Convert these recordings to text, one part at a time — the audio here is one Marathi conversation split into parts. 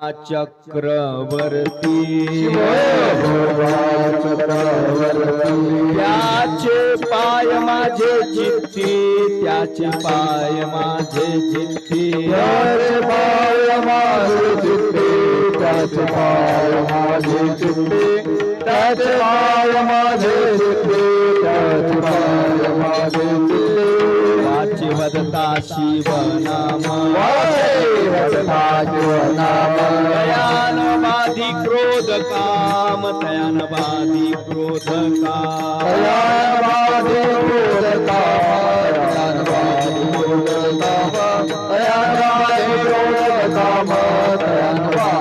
चक्रवर्ती. त्याचे पाय माझे चित्ती त्याचे पाय माझे चित्ती त्याचे पाय माझे चित्ते त्याचे पाय माझे चित्ते त्याचे पाय माझे चित्ते त्याचे पाय माझे चित्ते वाचे वदता शिव दयावादी दयावादी दयावादी दयावादी.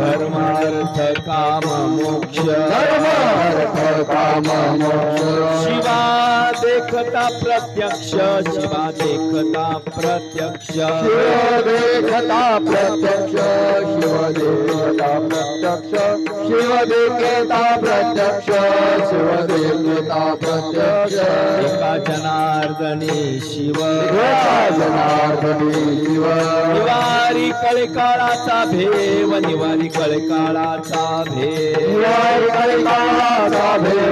धर्मार्थ काम मोक्ष धर्मार्थ काम मोक्ष. देखता प्रत्यक्ष शिवा देखता प्रत्यक्ष। शिव देखता प्रत्यक्ष शिव देखता प्रत्यक्ष। शिव देखता प्रत्यक्ष शिव देखता प्रत्यक्ष। एका जनार्दने शिव। जनार्दनी शिव। निवारी कळकाळाचा भेव निवारी कळकाळाचा भेव। निवारी कैकाचा भेव।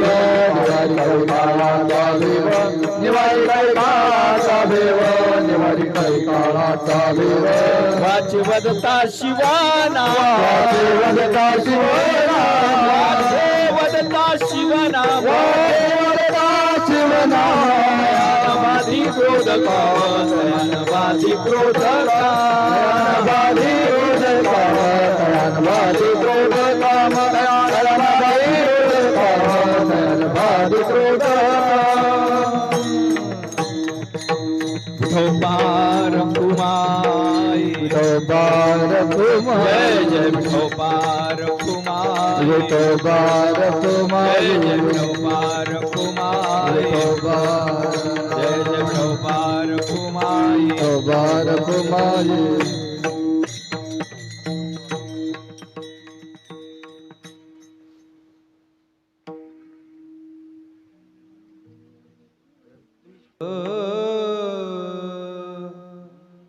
वाचे वदता शिवाना. वाचे वदता शिवना. वाचे वदता शिवना. वदता शिवना. बाधी क्रोध काम बाधी क्रोध काम बाधी क्रोध काम बाधी क्रोध जय जय कुमार विठोबार कुमाई विठोबार कुमार जय जय विठोबार कुमाई विठोबार जय जय विठोबार कुमाई विठोबार कुमार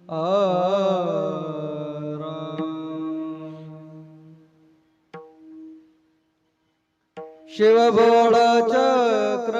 शिव शिवबोड चक्रवर्ती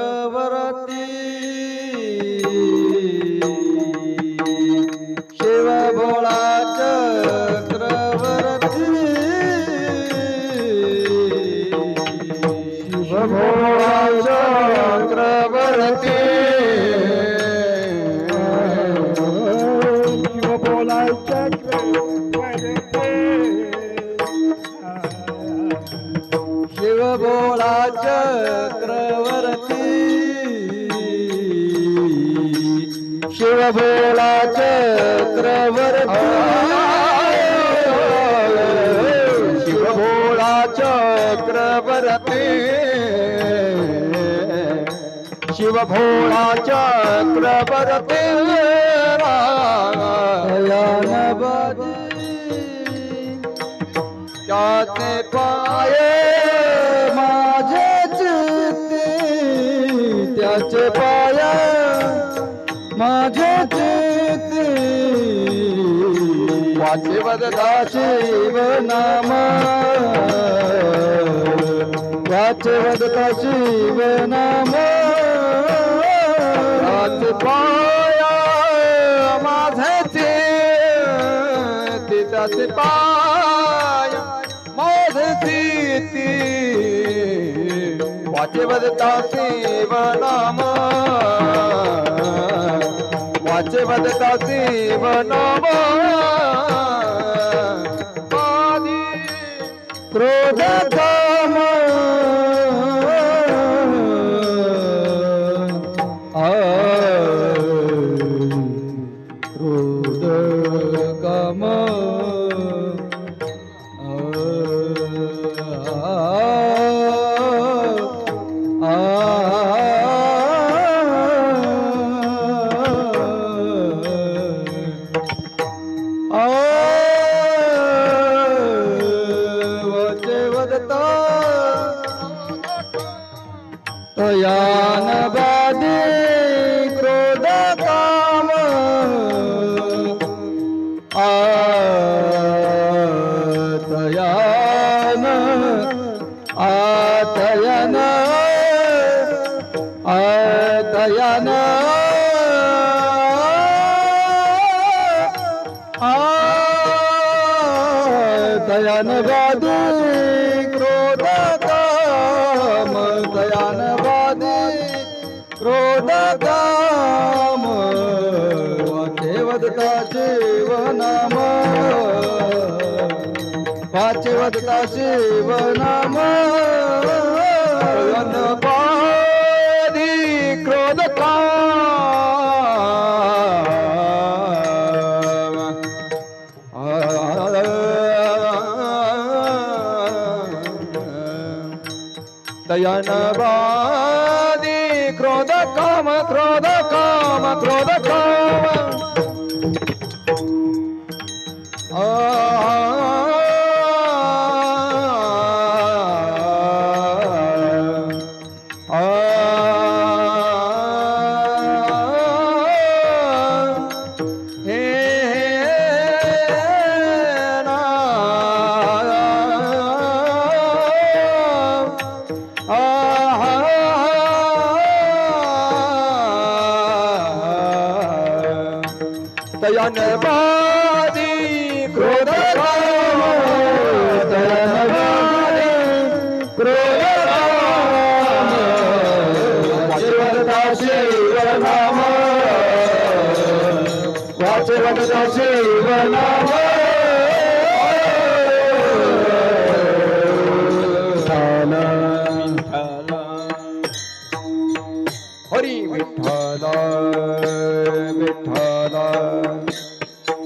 शिव चक्रवर चक्रवर्ती शिव भोळा चक्रवर्ती शिव भोळा चक्रवर्ती त्याचे पाय मा माझे चेते वाचे वदता शिव नाम वाचे वदता शिव नाम त्याचे माझे चित्ते त्याचे पाया माझे चेते. वाचे वदता शिव नाम वदता शिव नाम क्रोध काम क्रोध काम वदता तया दयान वादी क्रोध काम दयान वादी क्रोध काम वाचे वदता जीवनाम वाचे वदता जीवनाम दयानवादी क्रोध काम क्रोध काम क्रोध काम নেবা